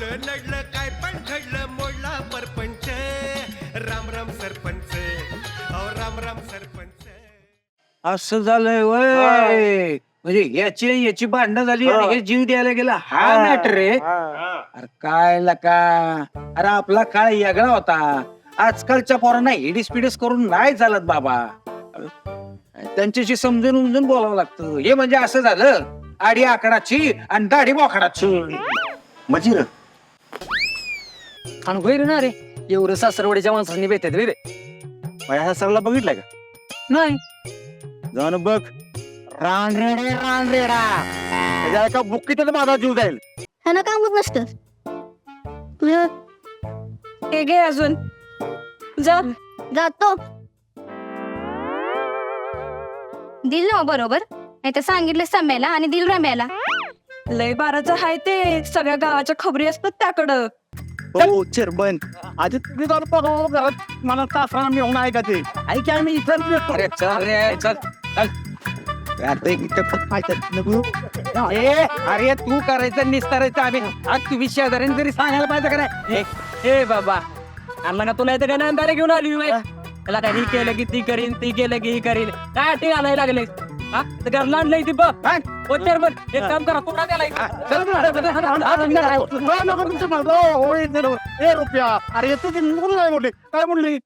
काय पण घडलं मोडला परपंच. राम राम सरपंच. अहो राम राम सरपंच. असं झालंय वय. म्हणजे याची याची भांडणं झाली आणि हे. जीव द्यायला गेला हा मॅटर रे अरे काय लका. अरे आपला काळ वेगळा होता. आजकालच्या पोरांना हिडीस पिडीस करून नाही चालत बाबा. त्यांच्याशी समजून उमजून बोलावं लागतं. हे म्हणजे असं झालं. आडी आकडाची आणि दाढी बोकडाची म्हणजे रे आणि होईल ना रे एवढं सासरवाडीच्या माणसांनी भेटत रे. माझ्या सरला बघितलाय का? नाही. जाऊन बघ. रानरेडे रानरेडा त्याच्या एका बुक्कीतच माझा जीव जाईल. ह्यानं कामच नसतं. तुझं हे घे अजून. जा. जातो. दिल ना बरोबर. नाही तर सांगितलं सम्याला आणि दिल रम्याला. लय बाराचं हाय ते. सगळ्या गावाच्या खबरी असतात त्याकडं. हो चेअरमन आधी तुम्ही जाऊन बघा घरात मला तासाला मिळून आहे का ते? ऐक आम्ही इथं. अरे चल रे चल. चल. इथं पण नको. ए अरे तू करायचं निस्तारायचं आम्ही आज तुम्ही शेजाऱ्याने तरी सांगायला पाहिजे का नाही? ए बाबा. आम्हाला तुला इथं काय नंदारे घेऊन आली मी त्याला काही केलं की ती करीन ती केलं की ही करीन. काय ती आलाय लागले हा? तर घरला आणलंय ती बघ. हो? चेअरमन एक काम करा कोणा त्याला हो, नको तुमचं मागं. हो, हो, इथं नको. ए रुपया. अरे येतो ती. मुलं नाही काय म्हणली